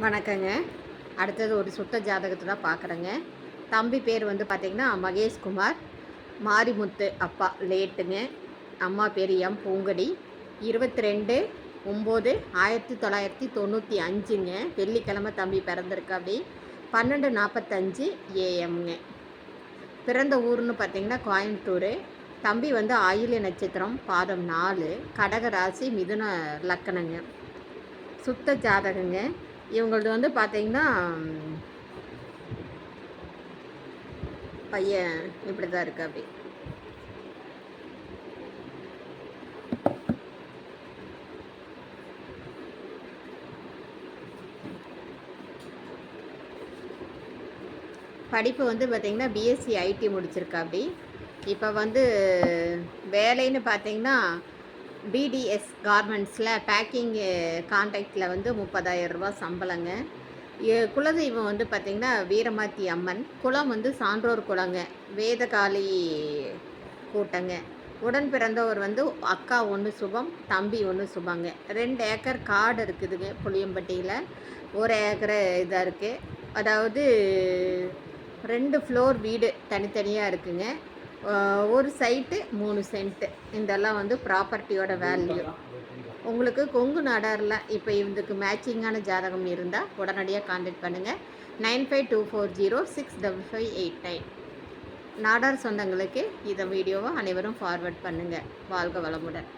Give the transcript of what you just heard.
வணக்கங்க. அடுத்தது ஒரு சுத்த ஜாதகத்தை தான் பார்க்குறேங்க தம்பி பேர் வந்து பார்த்திங்கன்னா மகேஷ்குமார். மாரிமுத்து அப்பா லேட்டுங்க. அம்மா பேர் எம். பூங்கடி. இருபத்தி ரெண்டு ஒம்பது ஆயிரத்தி தொள்ளாயிரத்தி தொண்ணூற்றி அஞ்சுங்க. வெள்ளிக்கிழமை தம்பி பிறந்திருக்கு அப்படி. பன்னெண்டு நாற்பத்தஞ்சு ஏஎம்ங்க பிறந்த ஊர்னு பார்த்தீங்கன்னா கோயம்புத்தூர். தம்பி வந்து ஆயுள்ய நட்சத்திரம் பாதம் நாலு. கடகராசி மிதுன லக்கணங்க. சுத்த ஜாதகங்க. இவங்களது வந்து பார்த்தீங்கன்னா பையன் இப்படி தான் இருக்கு அப்படி படிப்பு வந்து பார்த்தீங்கன்னா பிஎஸ்சி ஐடி முடிச்சிருக்கா அப்படி இப்போ வந்து வேலைன்னு பார்த்தீங்கன்னா பிடிஎஸ் கார்மெண்ட்ஸில் பேக்கிங் கான்ட்ராக்டில் வந்து முப்பதாயிரம் ரூபா சம்பளங்க. குலதெய்வம் வந்து பார்த்திங்கன்னா வீரமாத்தி அம்மன். குளம் வந்து சான்றோர் குளங்க. வேதகாளி கூட்டங்க. உடன் பிறந்தவர் வந்து அக்கா ஒன்று சுபம் தம்பி ஒன்று சுபங்க. ரெண்டு ஏக்கர் காடு இருக்குதுங்க புளியம்பட்டியில். ஒரு ஏக்கர் இதாக இருக்குது அதாவது ரெண்டு ஃப்ளோர் வீடு தனித்தனியாக இருக்குங்க. ஒரு சைட்டு மூணு சென்ட்டு இதெல்லாம் வந்து ப்ராப்பர்ட்டியோட வேல்யூ உங்களுக்கு கொங்கு நாடாரில் இப்போ இதுக்கு மேட்சிங்கான ஜாதகம் இருந்தால் உடனடியாக காண்டாக்ட் பண்ணுங்கள் nine five two four zero six double five eight nine. Nadar சொந்தங்களுக்கு இந்த வீடியோவை அனைவரும் ஃபார்வர்ட் பண்ணுங்கள் வாழ்க வளமுடன்.